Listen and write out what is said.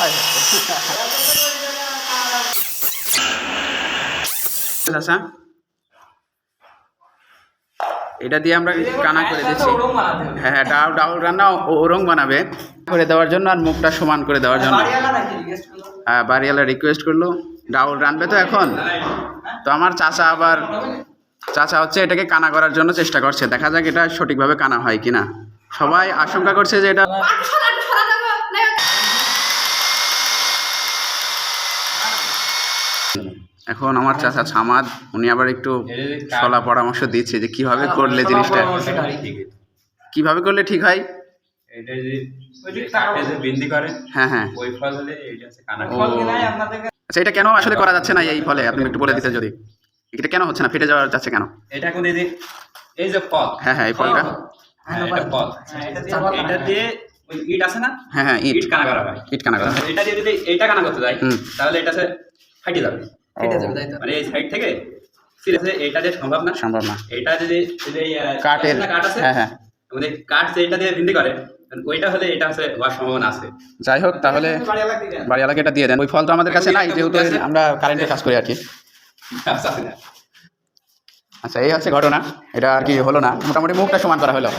হয় আচ্ছা। এটা দিয়ে আমরা কানা করে দিচ্ছি। হ্যাঁ হ্যাঁ ডাউল ডাউল রান্না ওরং বানাবে। করে দেওয়ার জন্য আর মুখটা সমান করে দেওয়ার জন্য। হ্যাঁ বাড়িওয়ালা রিকোয়েস্ট করল। ডাউল রানবে তো এখন? তো আমার চাচা আবার চাচা হচ্ছে এটাকে কানা করার জন্য চেষ্টা করছে। দেখা যাক এটা সঠিকভাবে কানা হয় কিনা। সবাই আশঙ্কা করছে যে এটা এখন আমার চাচা ছামাদ উনি আবার একটু সলা পরামর্শ দিচ্ছে যে কীভাবে করলে জিনিসটা কীভাবে করলে ঠিক হয়? এটা হ্যাঁ হ্যাঁ। ওই ফল হলে এটা হচ্ছে কানা ও। আচ্ছা এটা কেন আসলে করা যাচ্ছে না এই ফলে? আপনি একটু বলে দিতে যদি। এটা কেন হচ্ছে না? ফেটে যাওয়া যাচ্ছে কেন? এটা এখন এই এই যে ফল। হ্যাঁ হ্যাঁ এই ফলটা। হ্যাঁ, এটা ফল। এটা দিয়ে ওই ইট আছে না? হ্যাঁ হ্যাঁ ইট। কানা করা হয়। ইট কানা করা এটা দিয়ে যদি এইটা কানা করতে যাই তাহলে এটা হচ্ছে ফাইটে যাবে ফেটে যাবে, মানে এই সাইড থেকে? সিরিয়াসলি এটা দিয়ে সম্ভব না? সম্ভব না। এটা যদি এই যে, আহ, আছে হ্যাঁ হ্যাঁ। আমাদের কাঠ যে এটা দিয়ে বিন্দি করে ওইটা হলে এটা হচ্ছে হওয়ার সম্ভাবনা আছে। যাই হোক তাহলে বাড়িওয়ালাকে এটা দিয়ে দেন। ওই ফল তো আমাদের কাছে নাই যেহেতু আমরা কারেন্টের কাজ করি আর কি। আচ্ছা, আচ্ছা। আচ্ছা এই হচ্ছে ঘটনা। এটা আর কি হলো না। মোটামুটি মুখটা সমান করা হলো।